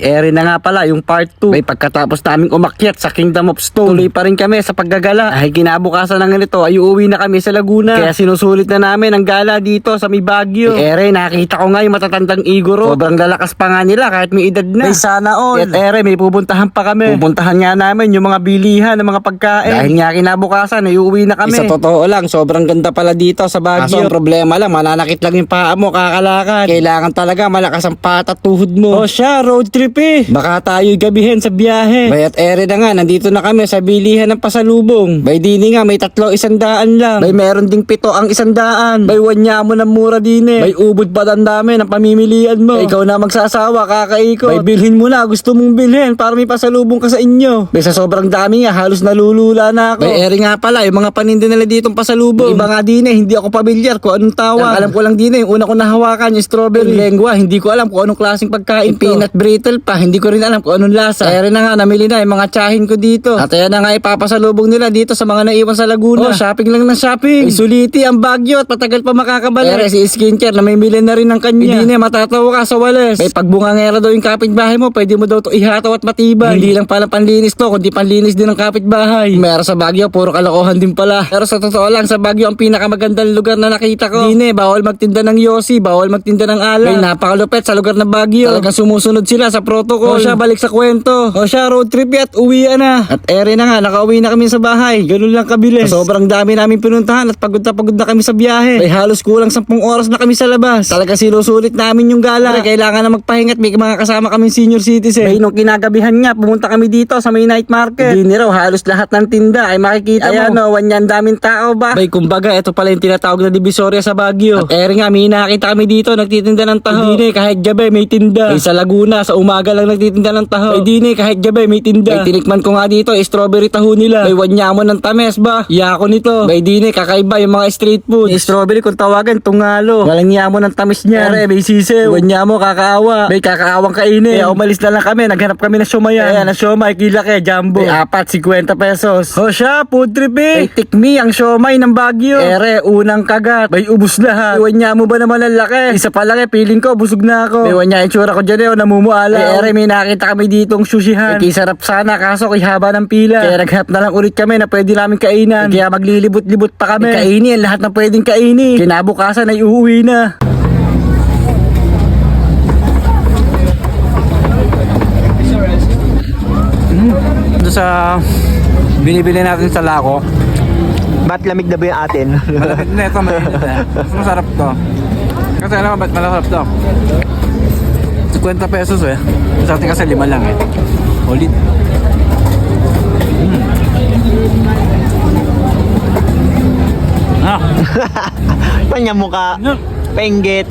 Eri na nga pala, yung part 2. May pagkatapos naming umakyat sa Kingdom of Stone. Tuloy pa rin kami sa paggagala. Dahil kinabukasan ng ganito ay uuwi na kami sa Laguna. Kaya sinusulit na namin ang gala dito sa may Baguio. Si Eri, nakita ko nga yung matatandang Igoro. Sobrang lalakas pa nga nila kahit may edad na. Ay sana all. At Eri, may pupuntahan pa kami. Pupuntahan nga namin yung mga bilihan ng mga pagkain. Dahil nga kinabukasan ay uuwi na kami. Sa totoo lang, sobrang ganda pala dito sa Baguio. Kaso ang problema lang, mananakit lang yung paa mo, kakalakad. Kailangan talaga malakas ang pata at tuhod mo. O siya, road trip eh. Baka tayo gabihin sa biyahe. Bayat ere na nga, nandito na kami sa bilihan ng pasalubong. Bay dini nga, may tatlo isandaan lang. Bay meron ding pito ang isandaan. Bay wanya mo ng mura din eh. Bay ubod pa ang dami ng pamimilian mo. Bay, ikaw na magsasawa, kakaiko. Bay bilhin mo na, gusto mong bilhin para may pasalubong ka sa inyo. Bay sa sobrang dami nga, halos nalulula na ako. Bay ere nga pala, yung mga paninda nila ditong pasalubong. Yung iba nga din eh, hindi ako pamilyar kung anong tawag. Ang alam ko lang din eh, yung una ko nahawakan yung strawberry. Yung lengwa, hindi ko alam kung anong klaseng pagkain to. Peanut brittle pa, hindi ko rin alam kung anong lasa. Kaya rin na nga, namili na yung mga tsahin ko dito. At ayan na nga ipapasalubong nila dito sa mga naiwan sa Laguna. Oh, shopping lang ng shopping. Ay, suliti ang Bagyo at patagal pa makakabalik. Pero si skincare na may bili na rin ng kanya. Hindi na matatawa ka sa walis. May pagbungangera daw yung kapitbahay mo, pwede mo daw to ihataw at matibay. Hindi lang pala panlinis to, kundi panlinis din ng kapitbahay. Meron sa Bagyo, puro kalokohan din pala. Pero sa totoo lang, sa Bagyo ang pinakamagandang lugar na nakita ko. Hindi, bawal magtinda ng yosi, bawal magtinda ng alak. May napakalupet sa lugar ng Bagyo. Talagang sumusunod sila sa protocol. O siya, balik sa kwento. O siya, road trip at uwian na. At ere na nga, nakauwi na kami sa bahay. Ganun lang kabilis. Sa sobrang dami namin pinuntahan at pagod na pagod na kami sa biyahe. May halos kulang 10 oras na kami sa labas. Talaga sinusulit namin yung gala. Pero kailangan na magpahinga at may mga kasama kami senior citizen. May nung kinagabihan nga, pumunta kami dito sa may night market. Hindi raw, halos lahat ng tinda ay makikita Ayan, mo. Ayan o, wanyan daming tao ba? Bay, kumbaga, ito pala yung tinatawag na divisoria sa Baguio. At ere nga, may nakakita kami dito, nagtitinda ng taho. Hindi kahit gabi may tinda. Ay, sa Laguna, sa umaga lang nagtitinda ng taho. Ay, di kahit gabi may tinda. Ay, tinikman ko nga dito, eh, strawberry taho nila. Ay, wanya mo ng tames ba? Yako nito. Ay, di kakaiba yung mga street food. Yung strawberry kung tawagan, tungalo. Walang niya mo ng tamis niya. Ere, may sisew. Wanya mo, kakaawa. May kakaawang kainin. Kaya umalis na lang kami, naghanap kami ng shumayan. Kaya na shumay, kila kaya jumbo. Ay, apat, 50 pesos. O siya, food trip eh. Ay, tikmi ang shumay ng Baguio. Ere, unang kagat. May ubus lahat. Iwan niya mo ba naman ang laki? Isa pa lang eh, feeling ko, busog na ako. Iwan niya, itsura ko dyan eh, oh, namumuala. Eh, ere, may nakita kami ditong sushihan. Eh, sarap sana, kaso kay haba ng pila. Kaya naghanap na lang ulit kami na pwede namin kainan. Kaya maglilibot-libot pa kami. Eh, kainin, lahat na pwedeng kainin. Kinabukasan ay uuwi na. Doon sa binibili natin sa Lako, Ba't lamig na ba yung atin? Malapit na ito, mainit eh. Mas masarap to. Kasi alam mo ba't masarap to? 50 pesos eh. Sa atin kasi lima lang eh. Ulit. Mm. Ah, Panya mukha. ano? Penggit.